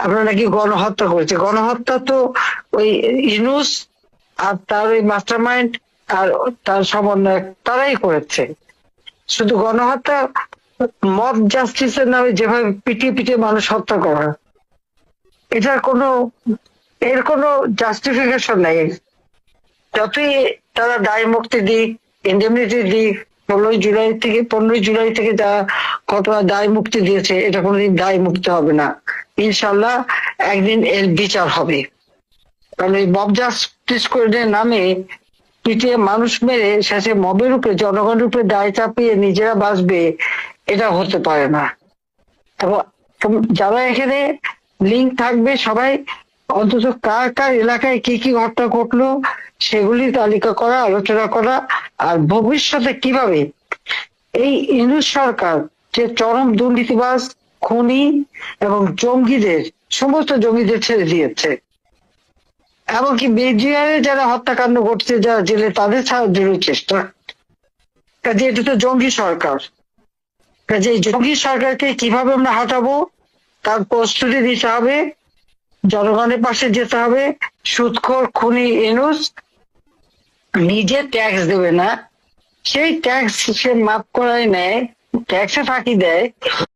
আমরা নাকি গণহত্যা করেছে। গণহত্যা তো ওই ইনুস আর তার ওই মাস্টার মাইন্ড আর তার সমন্বয় তারাই করেছে। শুধু গণহত্যা, মব জাস্টিসের নামে যেভাবে পিটিয়ে পিটিয়ে মানুষ হত্যা করা। এটার কোনো, এর কোনো জাস্টিফিকেশন নেই। যতই তারা দায় মুক্তি দিক ইন্ডেমনিটি দিক ষোলোই জুলাই থেকে, পনেরোই জুলাই থেকে যা কত দায় মুক্তি দিয়েছে, এটা কোনোদিন দায় মুক্তি হবে না। ইনশাল্লাহ একদিন এর বিচার হবে। কারণ এই মব জাস্টিস নামে পিটিয়ে মানুষ মেরে শেষে মবের উপরে, জনগণের উপরে দায় চাপিয়ে নিজেরা বাঁচবে, এটা হতে পারে না। যারা এখানে লিঙ্ক থাকবে সবাই, অন্তত কার কার এলাকায় কি কি ঘটনা ঘটলো সেগুলি তালিকা করা, আলোচনা করা আর ভবিষ্যতে কীভাবে? এই ইন্দু সরকার যে চরম দুর্নীতিবাজ, খুনি এবং জঙ্গিদের, সমস্ত জঙ্গিদের ছেড়ে দিয়েছে। এমনকি বেজিয়ারে যারা হত্যাকাণ্ড ঘটছে, যারা জেলে, তাদের সাহায্যের চেষ্টা। কাজে এটা তো জঙ্গি সরকার। কাজে এই জঙ্গি সরকারকে কীভাবে আমরা হাঁটাবো, তার প্রস্তুতি দিতে হবে, জনগণের পাশে যেতে হবে সুদখোর খুনি এনুস নিজে ট্যাক্স দেবে না। সেই ট্যাক্স সে মাফ করাই নেয় ট্যাক্সে ফাঁকি দেয়।